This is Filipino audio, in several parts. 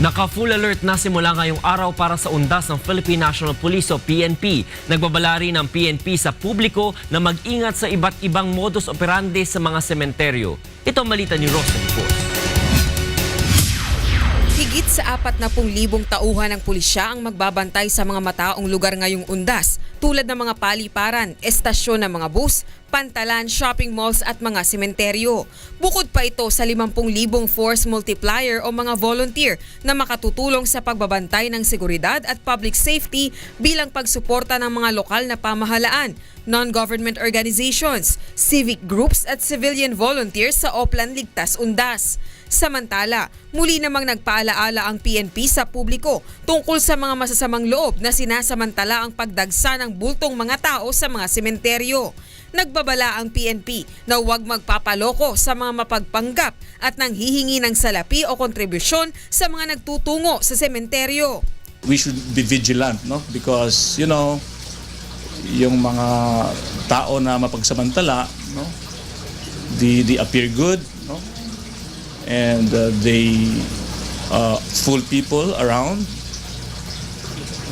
Naka-full alert na simula ngayong araw para sa undas ng Philippine National Police o PNP. Nagbabala rin ng PNP sa publiko na mag-ingat sa iba't ibang modus operandi sa mga sementeryo. Ito ang malita ni Rosen Post. Higit sa 40,000 tauhan ng pulisya ang magbabantay sa mga mataong lugar ngayong undas tulad ng mga paliparan, estasyon ng mga bus, pantalan, shopping malls at mga sementeryo. Bukod pa ito sa 50,000 force multiplier o mga volunteer na makatutulong sa pagbabantay ng seguridad at public safety bilang pagsuporta ng mga lokal na pamahalaan, non-government organizations, civic groups at civilian volunteers sa Oplan Ligtas Undas. Samantala, muli namang nagpaalaala ang PNP sa publiko tungkol sa mga masasamang loob na sinasamantala ang pagdagsa ng bultong mga tao sa mga sementeryo. Nagbabala ang PNP na huwag magpapaloko sa mga mapagpanggap at nanghihingi ng salapi o kontribusyon sa mga nagtutungo sa sementeryo. we should be vigilant, no? Because, you know, yung mga tao na mapagsamantala, no? They, they appear good, no? And uh, they uh, fool people around.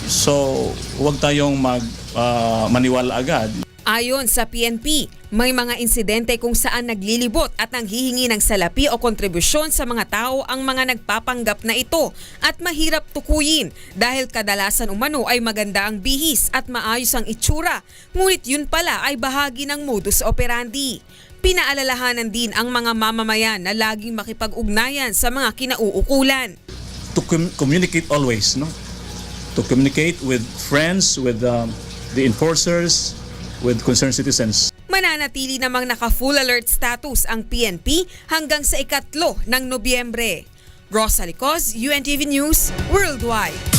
So, huwag tayong mag uh, maniwala agad. Ayon sa PNP, may mga insidente kung saan naglilibot at nanghihingi ng salapi o kontribusyon sa mga tao ang mga nagpapanggap na ito at mahirap tukuyin dahil kadalasan umano ay maganda ang bihis at maayos ang itsura, ngunit yun pala ay bahagi ng modus operandi. Pinaalalahanan din ang mga mamamayan na laging makipag-ugnayan sa mga kinauukulan. To com- communicate always, no? To communicate with friends, with um, the enforcers, with concerned citizens. Mananatili namang naka-full alert status ang PNP hanggang sa ikatlo ng Nobyembre. Rosa Licos, UNTV News, Worldwide.